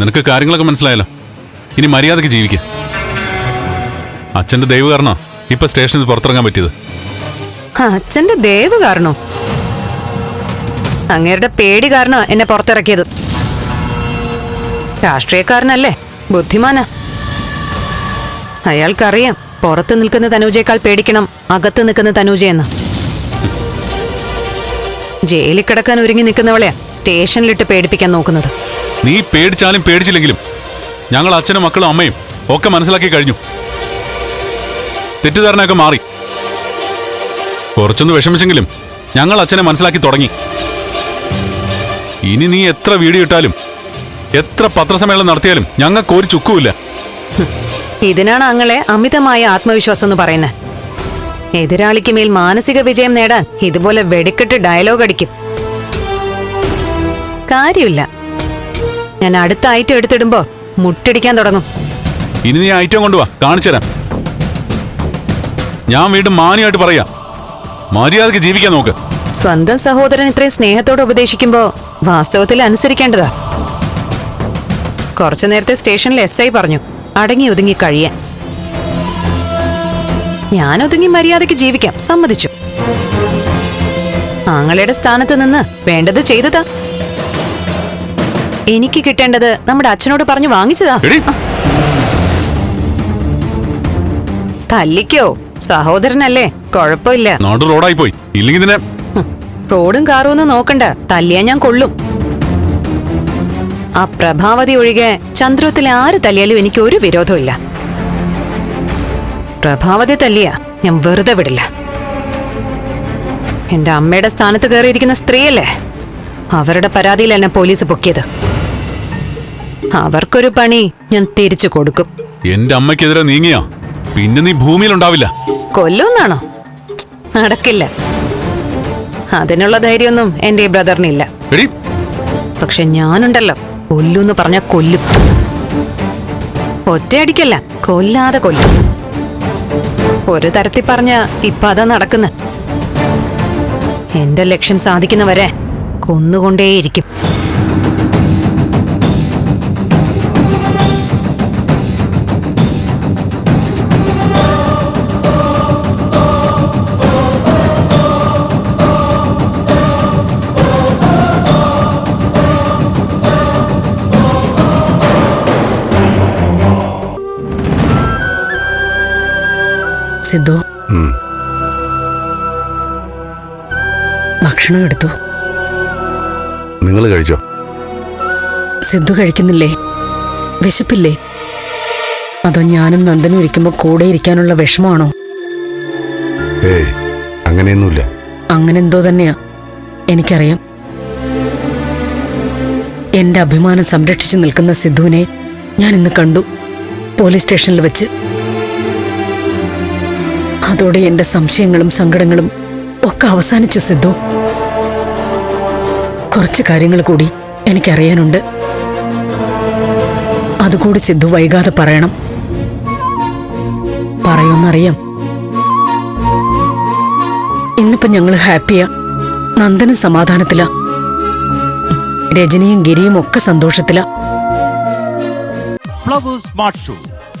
നിനക്ക് കാര്യങ്ങളൊക്കെ മനസ്സിലായല്ലോ. ഇനി മര്യാദയ്ക്ക് ജീവിക്കുക അച്ഛന്റെ ദൈവ കാരണോ? ഇപ്പൊ സ്റ്റേഷനിൽ പുറത്തിറങ്ങാൻ പറ്റിയത്. അച്ഛന്റെ ദേവ് കാരണോ? അങ്ങേരുടെ പേടി കാരണം എന്നെ പുറത്തിറക്കിയത്? രാഷ്ട്രീയക്കാരനല്ലേ ബുദ്ധിമാനാ. അയാൾക്കറിയാം പുറത്ത് നിൽക്കുന്ന തനൂജയേക്കാൾ പേടിക്കണം അകത്ത് നിൽക്കുന്ന തനൂജയെന്ന് ജയിലിൽ കിടക്കാൻ ഒരുങ്ങി നിൽക്കുന്നവളെയാ സ്റ്റേഷനിലിട്ട് പേടിപ്പിക്കാൻ നോക്കുന്നത്. നീ പേടിച്ചാലും പേടിച്ചില്ലെങ്കിലും ഞങ്ങൾ അച്ഛനും മക്കളും അമ്മയും ഒക്കെ മനസ്സിലാക്കി കഴിഞ്ഞു. തെറ്റിദ്ധാരണയൊക്കെ മാറി. കുറച്ചൊന്ന് വിഷമിച്ചെങ്കിലും ഞങ്ങൾ അച്ഛനെ മനസ്സിലാക്കി തുടങ്ങി. ഇനി നീ എത്ര വീഡിയോ ഇട്ടാലും എത്ര പത്രസമ്മേളനം നടത്തിയാലും ഞങ്ങൾക്ക് ഒരു ചുക്കുമില്ല. ഇതിനാണ് അങ്ങളെ അമിതമായ ആത്മവിശ്വാസം എന്ന് പറയുന്നത്. എതിരാളിക്ക് മേൽ മാനസിക വിജയം നേടാൻ ഇതുപോലെ വെടിക്കെട്ട് ഡയലോഗ് അടിക്കും. കാര്യമില്ല. ഞാൻ അടുത്ത ഐറ്റം എടുത്തിടുമ്പോ മുട്ടടിക്കാൻ തുടങ്ങും. ഇനി നീ ഐറ്റം കൊണ്ടുവാ. കാണിച്ചുതരാം. ഞാൻ വീണ്ടും മാനിയായിട്ട് പറയാ. മര്യാദയ്ക്ക് ജീവിക്കാൻ നോക്ക്. സ്വന്തം സഹോദരൻ ഇത്രയും സ്നേഹത്തോടെ ഉപദേശിക്കുമ്പോ വാസ്തവത്തിൽ അനുസരിക്കേണ്ടതാ. കുറച്ചു നേരത്തെ സ്റ്റേഷനിൽ എസ് ഐ പറഞ്ഞു. അടങ്ങി ഒതുങ്ങി കഴിയാൻ. ഞാൻ ഒതുങ്ങി മര്യാദയ്ക്ക് ജീവിക്കാം. സമ്മതിച്ചു. ആങ്ങളയുടെ സ്ഥാനത്ത് നിന്ന് വേണ്ടത് ചെയ്തതാ. എനിക്ക് കിട്ടേണ്ടത് നമ്മുടെ അച്ഛനോട് പറഞ്ഞു വാങ്ങിച്ചതാ. തല്ലിക്കോ. സഹോദരനല്ലേ കൊഴപ്പില്ല റോഡായി പോയി. ഇല്ലെങ്കിൽ റോഡും കാറും ഒന്നും നോക്കണ്ട. തല്ലിയാ ഞാൻ കൊള്ളും. ആ പ്രഭാവതി ഒഴികെ ചന്ദ്രത്തിലെ ആര് തല്ലിയാലും എനിക്ക് ഒരു വിരോധമില്ല പ്രഭാവതി തല്ലിയ ഞാൻ വെറുതെ വിടില്ല. എന്റെ അമ്മയുടെ സ്ഥാനത്ത് കയറിയിരിക്കുന്ന സ്ത്രീയല്ലേ? അവരുടെ പരാതിയിൽ എന്നെ പോലീസ് പൊക്കിയത്? അവർക്കൊരു പണി ഞാൻ തിരിച്ചു കൊടുക്കും. എന്റെ അമ്മയ്ക്കെതിരെ നീങ്ങിയാ? പിന്നെ നീ ഭൂമിയിൽ ഉണ്ടാവില്ല കൊല്ലുന്നാണോ? നടക്കില്ല. അതിനുള്ള ധൈര്യമൊന്നും എന്റെ ഈ ബ്രദറിനില്ല. പക്ഷെ ഞാനുണ്ടല്ലോ. കൊല്ലൂന്ന് പറഞ്ഞ കൊല്ലും. ഒറ്റയടിക്കല്ല കൊല്ലാതെ കൊല്ലും. ഒരു തരത്തിൽ പറഞ്ഞ ഇപ്പൊ അതാ നടക്കുന്ന. എന്റെ ലക്ഷ്യം സാധിക്കുന്നവരെ കൊന്നുകൊണ്ടേയിരിക്കും. സിദ്ധു ഭക്ഷണം എടുത്തു? നിങ്ങൾ കഴിച്ചോ? സിദ്ധു കഴിക്കുന്നില്ലേ? വിശപ്പില്ലേ? അതോ ഞാനും നന്ദനും ഇരിക്കുമ്പോ കൂടെ ഇരിക്കാനുള്ള വിഷമാണോ ഏയ് അങ്ങനെയൊന്നുമില്ല. അങ്ങനെന്തോ തന്നെയാ. എനിക്കറിയാം. എന്റെ അഭിമാനം സംരക്ഷിച്ചു നിൽക്കുന്ന സിദ്ധുവിനെ ഞാൻ ഇന്ന് കണ്ടു. പോലീസ് സ്റ്റേഷനിൽ വെച്ച് അതോടെ എന്റെ സംശയങ്ങളും സങ്കടങ്ങളും ഒക്കെ അവസാനിച്ചു സിദ്ധു. കുറച്ച് കാര്യങ്ങൾ കൂടി എനിക്കറിയാനുണ്ട്. അതുകൂടി സിദ്ധു വൈകാതെ പറയണം. പറയുമെന്നറിയാം. ഇന്നിപ്പോ ഞങ്ങൾ ഹാപ്പിയാ. നന്ദനും സമാധാനത്തിലാ. രജനിയും ഗിരിയും ഒക്കെ സന്തോഷത്തിലാ. Flowers smart show.